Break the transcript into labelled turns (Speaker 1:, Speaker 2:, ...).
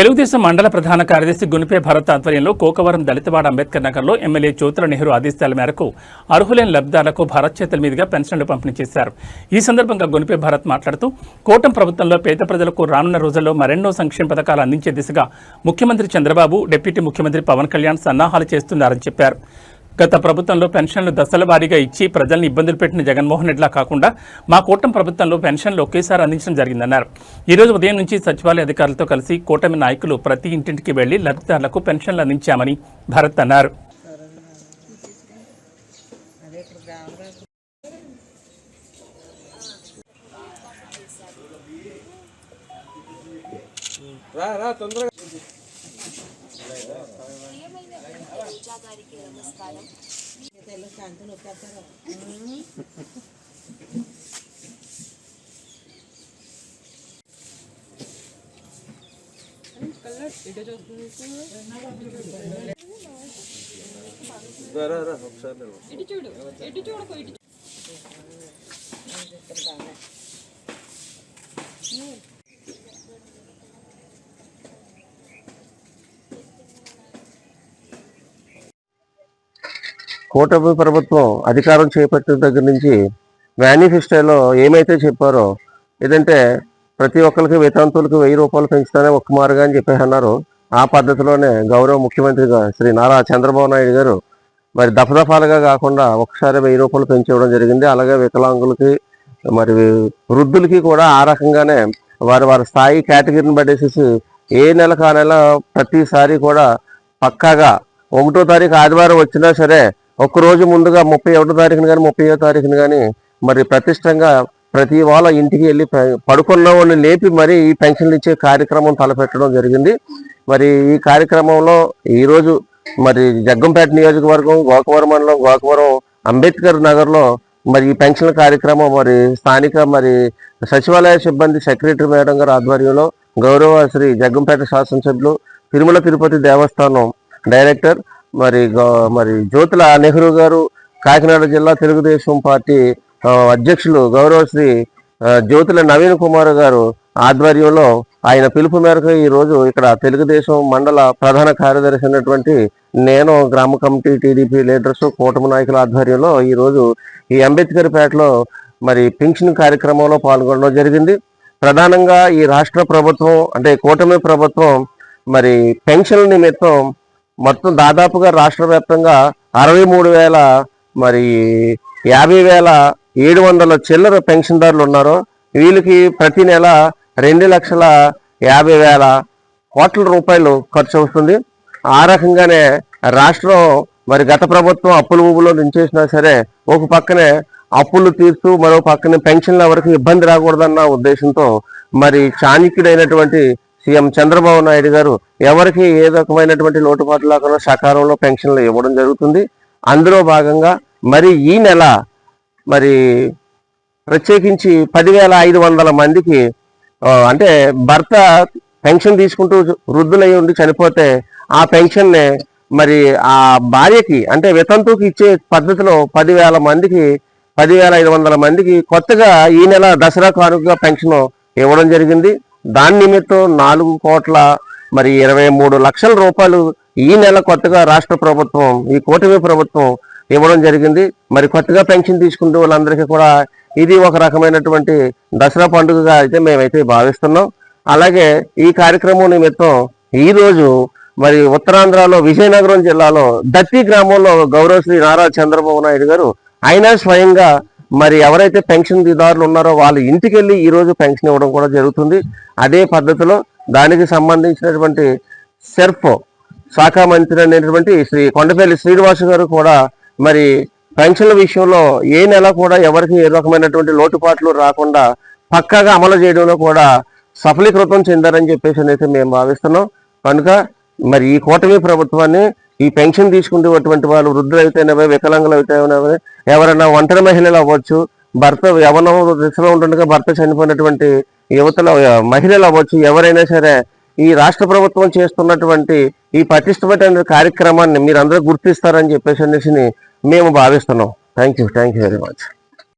Speaker 1: తెలుగుదేశం మండల ప్రధాన కార్యదర్శి గునిపే భరత్ ఆధ్వర్యంలో కోకవరం దళితవాడ అంబేద్కర్ నగర్లో ఎమ్మెల్యే జ్యోతుల నెహ్రూ ఆదేశాల మేరకు అర్హులైన లబ్ధాలకు భారత్ చేతుల మీదుగా పెన్షన్లు పంపిణీ చేశారు. ఈ సందర్భంగా గునిపే భరత్ మాట్లాడుతూ కూటమి ప్రభుత్వంలో పేద ప్రజలకు రానున్న రోజుల్లో మరెన్నో సంక్షేమ పథకాలు అందించే దిశగా ముఖ్యమంత్రి చంద్రబాబు డిప్యూటీ ముఖ్యమంత్రి పవన్ కళ్యాణ్ సన్నాహాలు చేస్తున్నారని చెప్పారు. గత ప్రభుత్వంలో పెన్షన్లు దశల వారీగా ఇచ్చి ప్రజల్ని ఇబ్బందులు పెట్టిన జగన్మోహన్ రెడ్డిలా కాకుండా మా కూటమి ప్రభుత్వంలో పెన్షన్లు ఒకేసారి అందించడం జరిగిందన్నారు. ఈరోజు ఉదయం నుంచి సచివాలయ అధికారులతో కలిసి కూటమి నాయకులు ప్రతి ఇంటింటికి వెళ్ళి లబ్ధిదారులకు పెన్షన్లు అందించామని భరత్ అన్నారు.
Speaker 2: రా రా తొందరగా రా, రా రా ఒకసారి కూటమి ప్రభుత్వం అధికారం చేపట్టిన దగ్గర నుంచి మేనిఫెస్టోలో ఏమైతే చెప్పారో ఏదంటే ప్రతి ఒక్కరికి వేతనంతులకు వెయ్యి రూపాయలు పెంచుతానే ఒక్క మారుగా అని చెప్పేసి అన్నారు. ఆ పద్ధతిలోనే గౌరవ ముఖ్యమంత్రిగా శ్రీ నారా చంద్రబాబు నాయుడు గారు మరి దఫదఫాలుగా కాకుండా ఒకసారి వెయ్యి రూపాయలు పెంచేయడం జరిగింది. అలాగే వికలాంగులకి మరి వృద్ధులకి కూడా ఆ రకంగానే వారి వారి స్థాయి కేటగిరీని పడేసేసి ఏ నెలకు ఆ నెల ప్రతిసారి కూడా పక్కాగా ఒకటో తారీఖు ఆదివారం వచ్చినా సరే ఒక్క రోజు ముందుగా ముప్పై ఒకటో తారీఖున కానీ ముప్పై తారీఖున కానీ మరి ప్రతిష్టంగా ప్రతి వాళ్ళ ఇంటికి వెళ్ళి పడుకున్న వాళ్ళని లేపి మరి ఈ పెన్షన్లు ఇచ్చే కార్యక్రమం తలపెట్టడం జరిగింది. మరి ఈ కార్యక్రమంలో ఈరోజు మరి జగ్గంపేట నియోజకవర్గం గోకవరం మండలం గోకవరం అంబేద్కర్ నగర్లో మరి ఈ పెన్షన్ కార్యక్రమం మరి స్థానిక మరి సచివాలయ సిబ్బంది సెక్రటరీ మేడం గారి ఆధ్వర్యంలో గౌరవ శ్రీ జగ్గంపేట శాసనసభ్యులు తిరుమల తిరుపతి దేవస్థానం డైరెక్టర్ మరి మరి జ్యోతుల నెహ్రూ గారు కాకినాడ జిల్లా తెలుగుదేశం పార్టీ అధ్యక్షులు గౌరవశ్రీ జ్యోతుల నవీన్ కుమార్ గారు ఆధ్వర్యంలో ఆయన పిలుపు మేరకు ఈ రోజు ఇక్కడ తెలుగుదేశం మండల ప్రధాన కార్యదర్శి అయినటువంటి నేను గ్రామ కమిటీ టీడీపీ లీడర్స్ కూటమి నాయకుల ఆధ్వర్యంలో ఈ రోజు ఈ అంబేద్కర్ పేటలో మరి పింఛన్ కార్యక్రమంలో పాల్గొనడం జరిగింది. ప్రధానంగా ఈ రాష్ట్ర ప్రభుత్వం అంటే కూటమి ప్రభుత్వం మరి పెన్షన్ల నిమిత్తం మొత్తం దాదాపుగా రాష్ట్ర వ్యాప్తంగా అరవై మూడు వేల మరి యాభై వేల ఏడు వందల చిల్లర పెన్షన్దారులు ఉన్నారు. వీళ్ళకి ప్రతి నెల రెండు లక్షల యాభై వేల కోట్ల రూపాయలు ఖర్చు అవుతుంది. ఆ రకంగానే రాష్ట్రం మరి గత ప్రభుత్వం అప్పుల ఊబులో నుంచేసినా సరే ఒక పక్కనే అప్పులు తీర్చు మరో పక్కనే పెన్షన్ల వరకు ఇబ్బంది రాకూడదన్న ఉద్దేశంతో మరి చాణిక్యుడైనటువంటి సీఎం చంద్రబాబు నాయుడు గారు ఎవరికి ఏ రకమైనటువంటి లోటుపాటు లేకుండా సకాలంలో పెన్షన్లు ఇవ్వడం జరుగుతుంది. అందులో భాగంగా మరి ఈ నెల మరి ప్రత్యేకించి పదివేల ఐదు వందల మందికి అంటే భర్త పెన్షన్ తీసుకుంటూ వృద్ధులై ఉండి చనిపోతే ఆ పెన్షన్నే మరి ఆ భార్యకి అంటే వితంతువుకి ఇచ్చే పద్ధతిలో పదివేల మందికి పదివేల ఐదు వందల మందికి కొత్తగా ఈ నెల దసరా కానుకగా పెన్షన్ ఇవ్వడం జరిగింది. దాని నిమిత్తం నాలుగు కోట్ల మరి ఇరవై మూడు లక్షల రూపాయలు ఈ నెల కొత్తగా రాష్ట్ర ప్రభుత్వం ఈ కూటమి ప్రభుత్వం ఇవ్వడం జరిగింది. మరి కొత్తగా పెన్షన్ తీసుకుంటే వాళ్ళందరికీ కూడా ఇది ఒక రకమైనటువంటి దసరా పండుగగా అయితే మేమైతే భావిస్తున్నాం. అలాగే ఈ కార్యక్రమం నిమిత్తం ఈ రోజు మరి ఉత్తరాంధ్రలో విజయనగరం జిల్లాలో దత్తి గ్రామంలో గౌరవ శ్రీ నారా చంద్రబాబు నాయుడు గారు ఆయన స్వయంగా మరి ఎవరైతే పెన్షన్ దారులు ఉన్నారో వాళ్ళ ఇంటికి వెళ్ళి ఈరోజు పెన్షన్ ఇవ్వడం కూడా జరుగుతుంది. అదే పద్ధతిలో దానికి సంబంధించినటువంటి సెర్ఫ్ శాఖ మంత్రి అనేటువంటి శ్రీ కొండపల్లి శ్రీనివాస్ గారు కూడా మరి పెన్షన్ల విషయంలో ఏ నెల కూడా ఎవరికి ఏ రకమైనటువంటి లోటుపాట్లు రాకుండా పక్కాగా అమలు చేయడంలో కూడా సఫలీకృతం చెందారని చెప్పేసి అయితే మేము భావిస్తున్నాం. కనుక మరి ఈ కూటమి ప్రభుత్వాన్ని ఈ పెన్షన్ తీసుకునేటువంటి వాళ్ళు వృద్ధులు అయితేనేవే వికలాంగులు అయితేనేవే ఎవరైనా ఒంటరి మహిళలు అవ్వచ్చు భర్త యవనం దిశలో ఉంటుండగా భర్త చనిపోయినటువంటి యువతలో మహిళలు అవ్వచ్చు ఎవరైనా సరే ఈ రాష్ట్ర ప్రభుత్వం చేస్తున్నటువంటి ఈ పటిష్టమైన కార్యక్రమాన్ని మీరందరూ గుర్తిస్తారని చెప్పేసి అనేసి మేము భావిస్తున్నాం. Thank you thank you very much